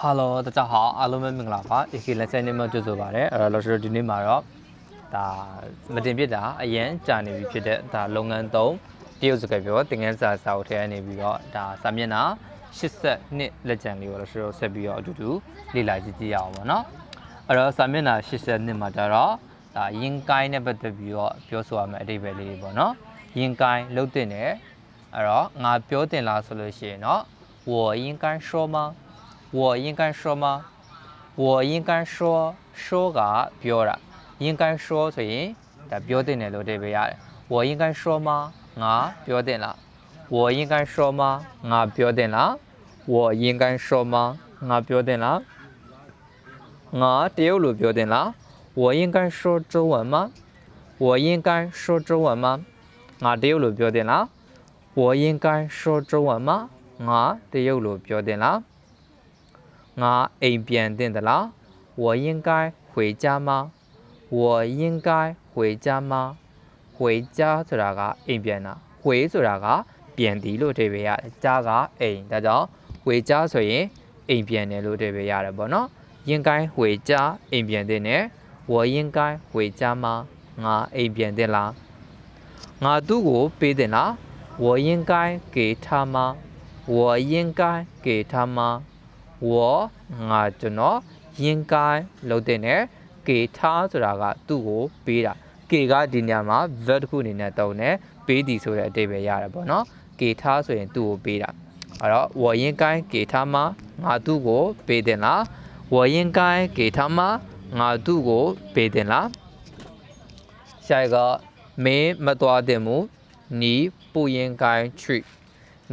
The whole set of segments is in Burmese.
ဟာလိုတကြဟောအားလုံးပဲမင်္ဂလာပါ AK လက်ဆိုင်နေမှာကြိုဆိုပါရစေအဲ့တော့လောရှိဒီနေ့မှာတော့ဒါမတင်ပြတာအရင်ကြာနေပြီဖြစ်တဲ့ဒါလုပ်ငန်းသုံးတရုတ်စကားပြောတင်ငန်းစာစာအုပ်ထဲကနေပြီးတော့ဒါစာမျက်နှာ82လက်ကျန်လေးကိုလောရှိတော့ဆက်ပြီးတော့အတူတူလေ့လာကြည့်ကြည့်ရအောင်ပါเนาะအဲ့တော့စာမျက်နှာ82မှာကျတော့ဒါရင်ကိုင်းနဲ့ပတ်သက်ပြီးတော့ပြောဆိုရမယ့်အဓိပ္ပာယ်လေးတွေပေါ့เนาะရင်ကိုင်းလုံးတင်တယ်အဲ့တော့ငါပြောတင်လားဆိုလို့ရှိရင်เนาะ我应该说吗 我应该说吗？我应该说说个标了，应该说谁的标的了？都这边呀。我应该说吗？啊，标的了。我应该说吗？啊，标的了。我应该说吗？啊，标的了。啊，丢路标的了。我应该说中文吗？我应该说中文吗？啊，丢路标的了。我应该说中文吗？啊，丢路标的了。 င်လားငါအိမ်ပြန်တင်သလား我应该回家吗我应该回家吗回家ဆိုတာကအိမ်ပြန်တာ回ဆိုတာကပြန်သည်လို့အဓိပ္ပာယ်ရတယ်家ကအိမ်ဒါကြောင့်回家ဆိုရင်အိမ်ပြန်တယ်လို့အဓိပ္ပာယ်ရတယ်ပေါ့နော်应该回家အိမ်ပြန်တင်တယ်我应该回家吗ငါအိမ်ပြန်တင်လားငါသူ့ကိုပေးတင်လား我应该给他吗我应该给他吗 ဝငါကျွန်တော်ယင်ကိုင်းလုပ်တဲ့ ਨੇ ကေထားဆိုတာကသူ့ကိုပေးတာကေကဒီညမှာ verb တစ်ခုအနေနဲ့တုံးတယ်ပေးသည်ဆိုတဲ့အတိပဲရတာပေါ့နော်ကေထားဆိုရင်သူ့ကိုပေးတာအဲ့တော့ဝယင်ကိုင်းကေထားမှာငါသူ့ကိုပေးတင်လားဝရင်ကိုင်းကေထားမှာငါသူ့ကိုပေးတင်လားဆိုင်ကမင်းမတော်တင်မူနီပူရင်ကိုင်း tree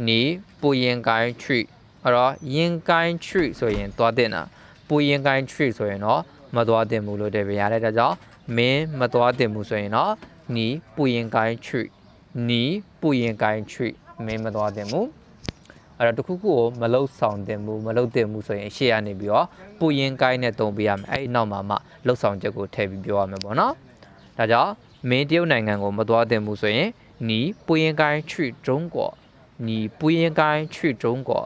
နီပူရင်ကိုင်း tree အဲ့တော့ yin kind tree ဆိုရင်သွားတင်တာပူ yin kind tree ဆိုရင်တော့မသွားတင်ဘူးလို့တပြရတဲ့အတွက်ကြောင့်မင်းမသွားတင်ဘူးဆိုရင်တော့နီးပူ yin kind tree နီးပူ yin kind tree မင်းမသွားတင်ဘူးအဲ့တော့တခုခုကိုမလုတ်ဆောင်တင်ဘူးမလုတ်တင်ဘူးဆိုရင်ရှေ့ကနေပြီးတော့ပူရင်ကိုင်းနဲ့တုံပေးရမယ်အဲ့ဒီနောက်မှာမှလုတ်ဆောင်ချက်ကိုထည့်ပြီးပြောရမယ်ပေါ့နော်ဒါကြောင့်မင်းတရုတ်နိုင်ငံကိုမသွားတင်ဘူးဆိုရင်နီးပူရင်ကိုင်းချွတ်ဂျုံကောနီးပူရင်ကိုင်းချွတ်ဂျုံကော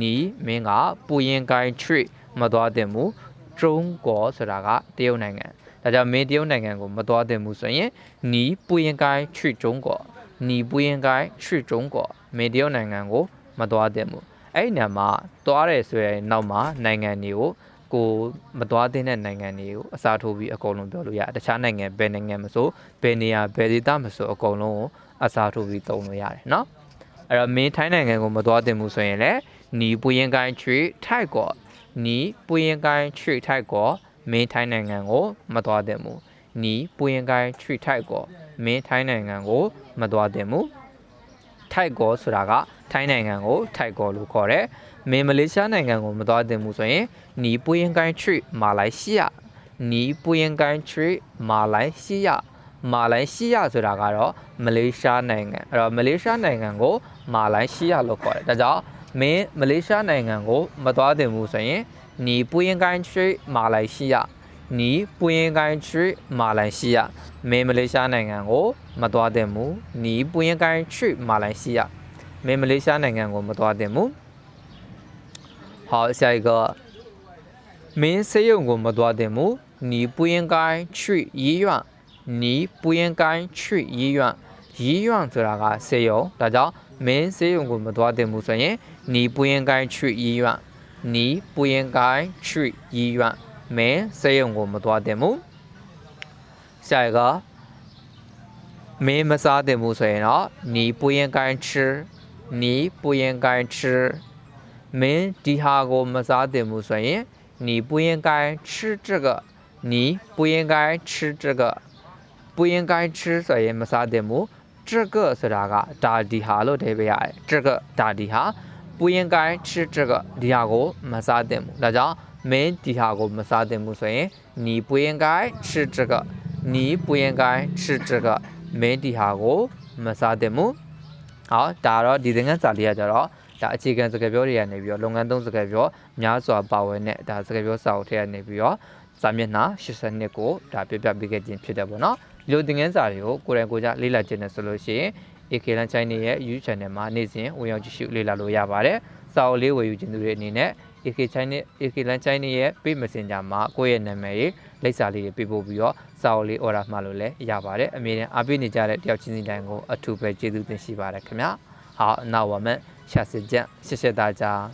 နီမင်းကပူရင်ကိုင်း trip မသွားတင်ဘူး drone ကောဆိုတာကတရုတ်နိုင်ငံဒါကြောင့်မင်းတရုတ်နိုင်ငံကိုမသွားတင်ဘူးဆိုရင်နီပူရင်ကိုင်း trip drone ကောနီပူရင်ကိုင်း trip drone ကောမင်းတရုတ်နိုင်ငံကိုမသွားတင်ဘူးအဲ့ဒီနာမှာသွားတယ်ဆိုရင်နောက်မှာနိုင်ငံတွေကိုကိုမသွားသင့်တဲ့နိုင်ငံတွေကိုအစားထိုးပြီးအကုန်လုံးပြောလို့ရတခြားနိုင်ငံဘယ်နိုင်ငံမဆိုဘယ်နေရာဘယ်ဒေသမဆိုအကုန်လုံးကိုအစားထိုးပြီးတုံလို့ရတယ်เนาะအဲ့တော့မင်းထိုင်းနိုင်ငံကိုမသွားသင့်ဘူးဆိုရင်လည်း 你不应该去泰国你不应该去泰国မင်းထိုင်းနိုင်ငံကိုမသွားသင့်ဘူး你不应该去泰国မင်းထိုင်းနိုင်ငံကိုမသွားသင့်ဘူး泰国ဆိုတာကထိုင်းနိုင်ငံကို泰国လို့ခေါ်တယ်မင်းမလေးရှားနိုင်ငံကိုမသွားသင့်ဘူးဆိုရင်你不应该去马来西亚你不应该去马来西亚မာလိုက်西亚ဆိုတာကတော့မလေးရှားနိုင်ငံအဲ့တော့မလေးရှားနိုင်ငံကိုမာလိုက်西亚လို့ခေါ်တယ်ဒါကြောင့် မင်းမလေးရှားနိုင်ငံကိုမသွားသင့်ဘူးဆိုရင်你不应该去马来西亚你不应该去马来西亚မင်းမလေးရှားနိုင်ငံကိုမသွားသင့်ဘူး你不应该去马来西亚မင်းမလေးရှားနိုင်ငံကိုမသွားသင့်ဘူး好下一个မင်းဆေးရုံကိုမသွားသင့်ဘူး你不应该去医院你不应该去医院医院ဆိုတာကဆေးရုံဒါကြောင့် မင်းဆေးရုံကိုမသွားသင့်ဘူးဆိုရင်你不应该去医院你不应该去医院မင်းဆေးရုံကိုမသွားသင့်ဘူး下一个မင်းမစားသင့်ဘူးဆိုရင်တော့你不应该吃你不应该吃မင်းဒီဟာကိုမစားသင့်ဘူးဆိုရင်你不应该吃这个你不应该吃这个不应该吃ဆိုရင်မစားသင့်ဘူး 这个ဆိုတာကဒါဒီဟာလို့ထည့်ပေးရတယ်这个ဒါဒီဟာ不应该吃这个ဒီဟာကိုမစားသင့်ဘူးဒါကြောင့်မင်းဒီဟာကိုမစားသင့်ဘူးဆိုရင်你不应该吃这个你不应该吃这个မင်းဒီဟာကိုမစားသင့်ဘူးဟောဒါတော့ဒီသင်ခန်းစာလေးကကြတော့ဒါအခြေခံစကားပြောတွေကနေပြီးတော့လုပ်ငန်းသုံးစကားပြောများစွာပါဝင်တဲ့ဒါစကားပြောစာအုပ်ထဲကနေပြီးတော့စာမျက်နှာ82ကိုဒါပြပြပေးခဲ့ခြင်းဖြစ်တယ်ပေါ့နော် ဒီလိုသင်ခန်းစာတွေကိုကိုယ်တိုင်ကိုယ်ကျလေ့လာခြင်းနဲ့ဆိုလို့ရှိရင် AK Lan China ရဲ့ YouTube channel မှာနေ့စဉ်ဝင်ရောက်ကြည့်ရှုလေ့လာလို့ရပါတယ် စာအုပ်လေးဝယ်ယူခြင်းသူတွေအနေနဲ့ AK China AK Line China ရဲ့ page messenger မှာကိုယ့်ရဲ့နာမည်ရေးလိပ်စာလေးတွေပေးပို့ပြီးတော့စာအုပ်လေး order မှာလို့လည်းရပါတယ်အမြဲတမ်းအားပေးနေကြတဲ့တယောက်ချင်းစီတိုင်းကိုအထူးပဲကျေးဇူးတင်ရှိပါတယ်ခင်ဗျာ好那我们下次见谢谢大家